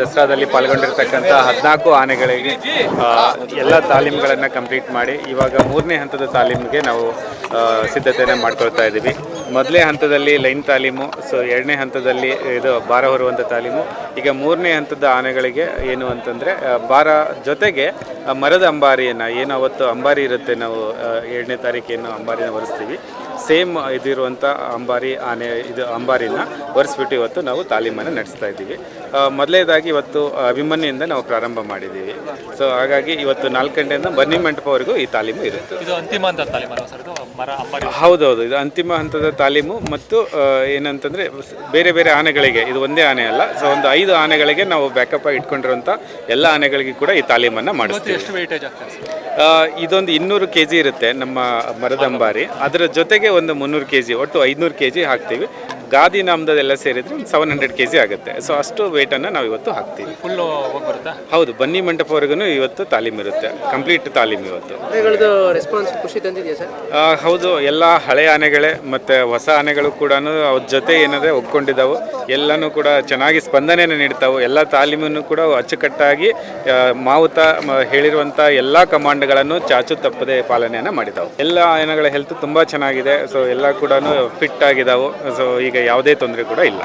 ದಸರಾದಲ್ಲಿ ಪಾಲ್ಗೊಂಡಿರ್ತಕ್ಕಂಥ ಹದಿನಾಲ್ಕು ಆನೆಗಳಿಗೆ ಎಲ್ಲ ತಾಲೀಮುಗಳನ್ನು ಕಂಪ್ಲೀಟ್ ಮಾಡಿ ಇವಾಗ ಮೂರನೇ ಹಂತದ ತಾಲೀಮಿಗೆ ನಾವು ಸಿದ್ಧತೆಯನ್ನು ಮಾಡ್ಕೊಳ್ತಾ ಇದ್ದೀವಿ. ಮೊದಲನೇ ಹಂತದಲ್ಲಿ ಲೈನ್ ತಾಲೀಮು, ಸೊ ಎರಡನೇ ಹಂತದಲ್ಲಿ ಇದು ಭಾರ ಹೊರುವಂಥ ತಾಲೀಮು. ಈಗ ಮೂರನೇ ಹಂತದ ಆನೆಗಳಿಗೆ ಏನು ಅಂತಂದರೆ ಭಾರ ಜೊತೆಗೆ ಮರದ ಅಂಬಾರಿಯನ್ನು, ಏನು ಅವತ್ತು ಅಂಬಾರಿ ಇರುತ್ತೆ ನಾವು ಎರಡನೇ ತಾರೀಕು ತಾರೀಕೇನು ಅಂಬಾರಿನ ಹೊರಿಸ್ತೀವಿ. ಸೇಮ್ ಇದಿರುವಂಥ ಅಂಬಾರಿ ಆನೆ ಇದು ಅಂಬಾರಿನ ಒರೆಸ್ಬಿಟ್ಟು ಇವತ್ತು ನಾವು ತಾಲೀಮನ್ನು ನಡೆಸ್ತಾ ಇದ್ದೀವಿ. ಮೊದಲೇದಾಗಿ ಇವತ್ತು ಅಭಿಮನ್ಯಿಂದ ನಾವು ಪ್ರಾರಂಭ ಮಾಡಿದ್ದೀವಿ. ಸೊ ಹಾಗಾಗಿ ಇವತ್ತು ನಾಲ್ಕು ಗಂಟೆಯಿಂದ ಬನ್ನಿ ಮಂಟಪವರೆಗೂ ಈ ತಾಲೀಮು ಇರುತ್ತೆ. ಹೌದೌದು ಇದು ಅಂತಿಮ ಹಂತದ ತಾಲೀಮು ಮತ್ತು ಏನಂತಂದರೆ ಬೇರೆ ಬೇರೆ ಆನೆಗಳಿಗೆ ಇದು ಒಂದೇ ಆನೆ ಅಲ್ಲ. ಸೊ ಒಂದು ಐದು ಆನೆಗಳಿಗೆ ನಾವು ಬ್ಯಾಕಪ್ ಆಗಿ ಇಟ್ಕೊಂಡಿರುವಂಥ ಎಲ್ಲ ಆನೆಗಳಿಗೆ ಕೂಡ ಈ ತಾಲೀಮನ್ನು ಮಾಡಿಸ್ತೀವಿ. ಇದೊಂದು ಇನ್ನೂರು ಕೆ ಜಿ ಇರುತ್ತೆ ನಮ್ಮ ಮರದಂಬಾರಿ ಅದರ ಜೊತೆಗೆ ಒಂದು ಮುನ್ನೂರು ಕೆ ಜಿ ಒಟ್ಟು ಐದುನೂರು ಕೆ ಜಿ ಹಾಕ್ತೀವಿ. ಗಾದಿ ನಮ್ದದೆಲ್ಲ ಸೇರಿದ್ರೆ ಒಂದು ಸೆವೆನ್ ಹಂಡ್ರೆಡ್ ಕೆ ಜಿ ಆಗುತ್ತೆ. ಸೊ ಅಷ್ಟು ವೆಯ್ಟನ್ನು ನಾವು ಇವತ್ತು ಹಾಕ್ತೀವಿ. ಫುಲ್ಲು ಬರುತ್ತಾ? ಹೌದು ಬನ್ನಿ ಮಂಟಪವರೆಗೂ ಇವತ್ತು ತಾಲೀಮ್ ಇರುತ್ತೆ. ಕಂಪ್ಲೀಟ್ ತಾಲೀಮ್ ಇವತ್ತು. ಆನೆಗಳದ್ದು ರೆಸ್ಪಾನ್ಸ್ ಖುಷಿ ತಂದಿದೆಯಾ ಸರ್? ಆ, ಹೌದು ಎಲ್ಲ ಹಳೆ ಆನೆಗಳೇ ಮತ್ತು ಹೊಸ ಆನೆಗಳು ಕೂಡ ಅವ್ರ ಜೊತೆ ಏನಾದರೆ ಒಪ್ಕೊಂಡಿದ್ದಾವೆ. ಎಲ್ಲನೂ ಕೂಡ ಚೆನ್ನಾಗಿ ಸ್ಪಂದನೆಯನ್ನು ನೀಡ್ತಾವೆ. ಎಲ್ಲ ತಾಲೀಮನ್ನು ಕೂಡ ಅಚ್ಚುಕಟ್ಟಾಗಿ ಆ, ಮಾವುತ ಮ- ಹೇಳಿರುವಂಥ ಎಲ್ಲ ಕಮಾಂಡ್ಗಳನ್ನು ಚಾಚು ತಪ್ಪದೆ ಪಾಲನೆಯನ್ನು ಮಾಡಿದ್ದಾವೆ ಎಲ್ಲ ಆನೆಗಳ ಹೆಲ್ತ್ ತುಂಬ ಚೆನ್ನಾಗಿದೆ. ಸೊ ಎಲ್ಲ ಕೂಡ ಫಿಟ್ ಆಗಿದಾವೆ. ಸೊ ಈಗ ಯಾವುದೇ ತೊಂದರೆ ಕೂಡ ಇಲ್ಲ.